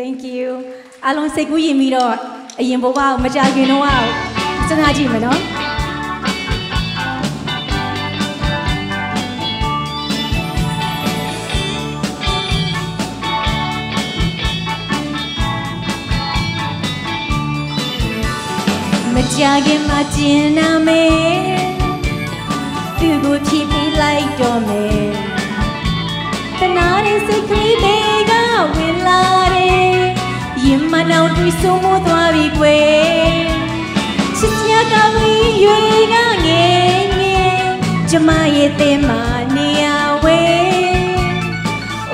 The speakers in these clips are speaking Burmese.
Thank you အားလုံးစိတ်ကူးရင်ပြီးတော့အရင်ဘဝကိုမကြခင်တော့စဉ်းစားကြည့်မယ်နော်မကြခင်မှာကျင်နာမယ်သူ့ကိုဖြည့်ပေးလိုက်တော့မယ် တွေ့ဆုံမသွားပြီကွယ်ချစ်စရာကောင်းလေးရွေကငယ်ငယ်ကျမရဲ့တင်မာနေရဝဲ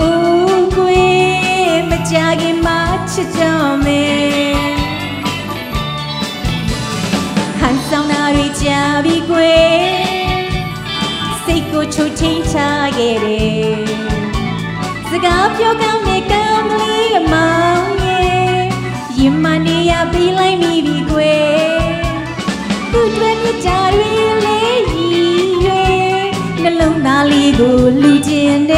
အိုးကွယ်မကြခင်မှာချစ်ကြမယ်ဟန်ဆောင်တာတွေကြာပြီကွယ်စိတ်ကိုချုပ်ချင်းချခဲ့တယ်စကားပြောကောင်းတဲ့ သူ့တွေမြကြတွေလေးရည်ရွယ်နှလုံးသားလေးကိုလူကျင်တ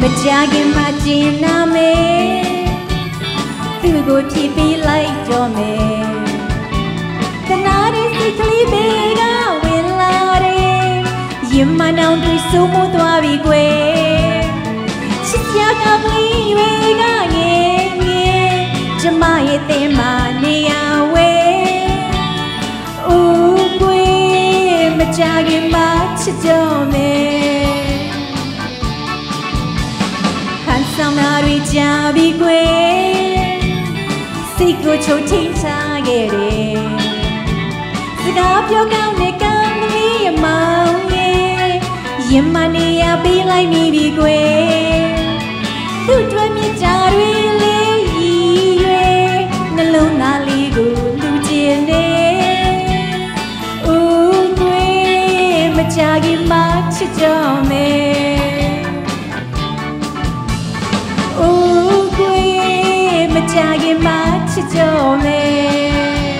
မကြခင်မှကျင်နာမယ်သူ့ကိုဖြည့်ပေးလိုက်တော့မယ်တနာတဲ့စိတ်ကလေးတွေကဝင်လာတယ်ရင်မနောင်တွေ့ဆိုးမိုးသွားပြီကွယ်ချစ်စရာကပလီတွေကငယ်ငယ်ကျမရဲ့တင်မနေရဝဲအိုးကွယ်မကြခင်မှချစ်ကြမယ် တာတွေကြာပြီကွယ်စိတ်ကိုချုပ်ထိန်ထားခဲ့တယ်စကားပြောကောင်းတဲ့ကံကလေးရမောင်ရဲ့ရင်မနေရပေးလိုက်မိပြီကွယ်သူ့တွေ့မြကြတွေလေးရည်ရွယ်နှလုံးသားလေးကိုလူကျင်နေအိုးကွယ်မကြခင်မှချစ်ကြမယ် ကြခင်မှချစ်ကြမယ်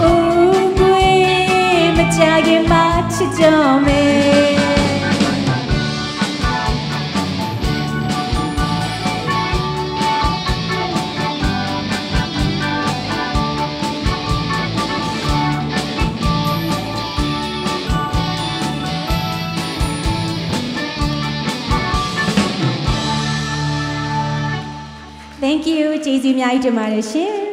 အိုးကွယ်မကြခင်မှချစ်ကြမယ် Thank you ကျေးဇူးအများကြီးတင်ပါတယ်ရှင်